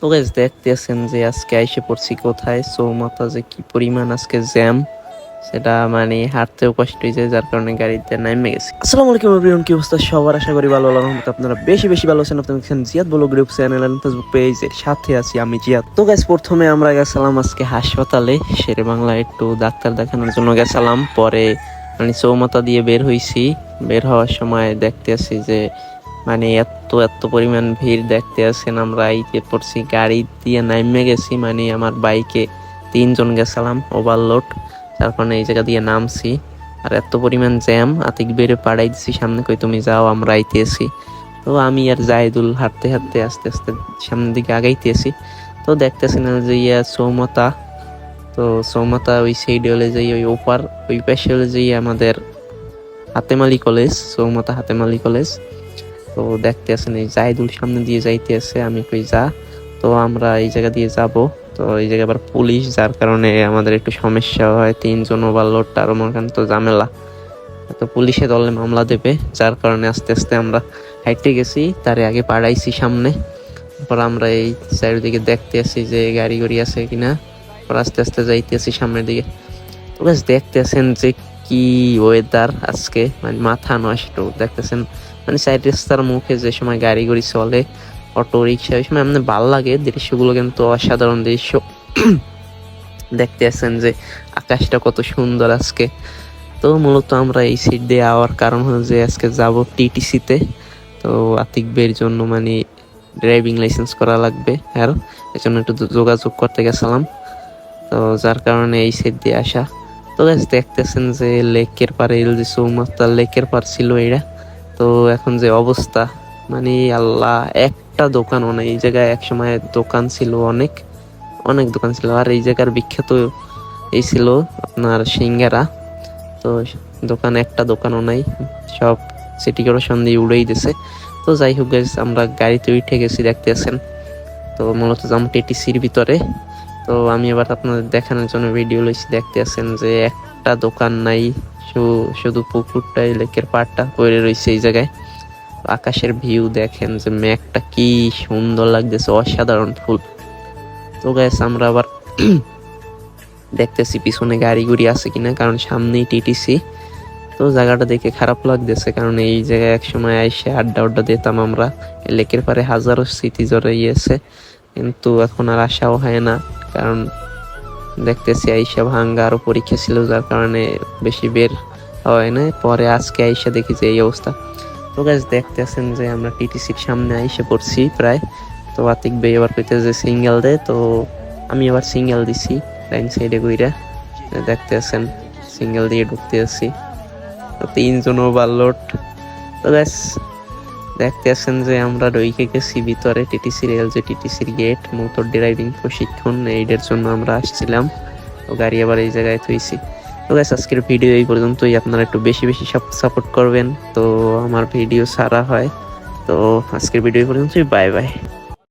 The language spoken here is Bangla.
তো গাইজ দেখতেছেন যে আজকে আইসে পড়ছি কোথায়। চৌমাথা যে কি পরিমাণ আজকে জ্যাম সেটা মানে হাঁটতেও কষ্ট হয়েছে, যার কারণে গাড়িতে নামে গেছি। আসসালামু আলাইকুম এভরিওয়ান কি অবস্থা? সবার আশা করি ভালো রহমতে আপনারা বেশি বেশি ভালো আছেন। আপনারা দেখছেন জিয়াদ বলো গ্রুপ চ্যানেল এন্ড ফেসবুক পেজের সাথে আছি আমি জিয়াদ। তো গাইজ প্রথমে আমরা গেছিলাম আজকে হাসপাতালে শেরে বাংলা একটু ডাক্তার দেখানোর জন্য গেছিলাম। পরে মানে চৌমাথা দিয়ে বের হইছি। বের হওয়ার সময় দেখতে আছি যে মানে এত এত পরিমাণ ভিড় দেখতে আছেন আমরা আইতে পড়ছি গাড়ি দিয়ে নামে গেছি মানে আমার বাইকে তিনজন গেছিলাম ওভারলোড যার কারণে এই জায়গা দিয়ে নামছি। আর এত পরিমাণ জ্যাম, আতিক বেড়ে পাড়াই দিছি, সামনে কই তুমি যাও, আমরা আইতেছি। তো আমি আর জাহিদুল হাঁটতে হাঁটতে, আস্তে আস্তে সামনের দিকে আগাইতেছি। তো দেখতেছি না যে ইয়া চৌমাতা তো চৌমাতা ওই সাইডে হলে যাই, ওই ওপার, ওই পাশে হলে যাই আমাদের হাতেমালি কলেজ চৌমাতা হাতেমালি কলেজ তো দেখতে আছেন এই জাহিদুল সামনে দিয়ে যাইতে আছে, আমি কই যা। তো আমরা এই জায়গা দিয়ে যাব। তো এই জায়গায় আবার পুলিশ, যার কারণে আমাদের একটু সমস্যা হয়, তিনজন ওভার ওভারলোড তার মনে তো ঝামেলা। তো পুলিশে দলে মামলা দেবে, যার কারণে আস্তে আস্তে আমরা হাইটে গেছি, তারে আগে পাড়াইছি সামনে। তারপর আমরা এই সাইড দিকে দেখতে আসি যে গাড়ি গাড়ি আছে কিনা। আস্তে আস্তে যাইতে আসি সামনের দিকে। তো বেশ দেখতে আছেন যে কি ওয়েদার আজকে? মানে মাথা নষ্ট, দেখতেছেন? মানে সাইড রাস্তার মুখে যে সময় গাড়ি গাড়ি চলে অটো রিক্সা ওই সময় এমনি ভালো লাগে। দৃশ্যগুলো কিন্তু অসাধারণ দৃশ্য। দেখতে আছেন যে আকাশটা কত সুন্দর আজকে। তো মূলত আমরা এই সিট দিয়ে আওয়ার কারণ হলো যে আজকে যাব টিটিসিতে তো। আতিক বের জন্য মানে ড্রাইভিং লাইসেন্স করা লাগবে আর এজন্য একটু যোগাযোগ করতে গেছিলাম। তো যার কারণে এই সিট দিয়ে আসা। তো গাছ দেখতেছেন যে লেকের পারে এই যে চৌমাত্রা লেকের পার ছিল এটা তো এখন যে অবস্থা মানে আল্লাহ একটা দোকানও নেই এই জায়গায় এক সময় দোকান ছিল অনেক অনেক দোকান ছিল আর এই জায়গার বিখ্যাত এই ছিল আপনার সিঙ্গারা তো দোকান একটা দোকানও নাই সব সিটি কর্পোরেশন দিয়ে উড়েই দিছে তো যাই হোক guys, আমরা গাড়িতে উঠে গেছি দেখতে আছেন তো মূলত যাম টিটিসির ভিতরে তো আমি এবার আপনাদের দেখানোর জন্য ভিডিও লইছি, দেখতে আছেন যে একটা দোকান নাই শুধু পুকুরটাই লেকের পাড়টা পড়ে রয়েছে এই জায়গায়। আকাশের ভিউ দেখেন যে মেঘটা কি সুন্দর লাগতেছে, অসাধারণ ফুল। তো গ্যাস আমরা আবার দেখতেছি পিছনে গাড়ি গুড়ি আছে কিনা, কারণ সামনেই টিটিসি তো জায়গাটা দেখে খারাপ লাগতেছে, কারণ এই জায়গায় এক সময় এসে আড্ডা আড্ডা দিতাম আমরা। লেকের পারে হাজারো স্মৃতি জড়াইয়েছে কিন্তু এখন আর আসাও হয় না। কারণ দেখতেছি আইসা ভাঙ্গা আরও পরীক্ষা ছিল, যার কারণে বেশি বের হয় না পরে আজকে আইসা দেখি যে এই অবস্থা। তো গাছ দেখতেছেন যে আমরা টিটিসির সামনে আইসে পড়ছি প্রায়। তো আতিক ভাই এবার কইতে যে সিঙ্গেল দে, তো আমি আবার সিঙ্গেল দিছি লাইন সাইডে কইরা। দেখতে আছেন সিঙ্গেল দিয়ে ঢুকতে আছি। তো তিনজন ওভারলোড তো ব্যাস দেখতে আছেন যে আমরা রইকে গেছি ভিতরে টিটিসির এল যে টিটিসির গেট মোটর ড্রাইভিং, প্রশিক্ষণ এইডের জন্য আমরা আসছিলাম। তো গাড়ি আবার এই জায়গায় থইছি। তো গাছ আজকের ভিডিও এই পর্যন্তই। আপনারা একটু বেশি বেশি সাপোর্ট করবেন। তো আমার ভিডিও সারা হয়। তো আজকের ভিডিও পর্যন্তই। Bye bye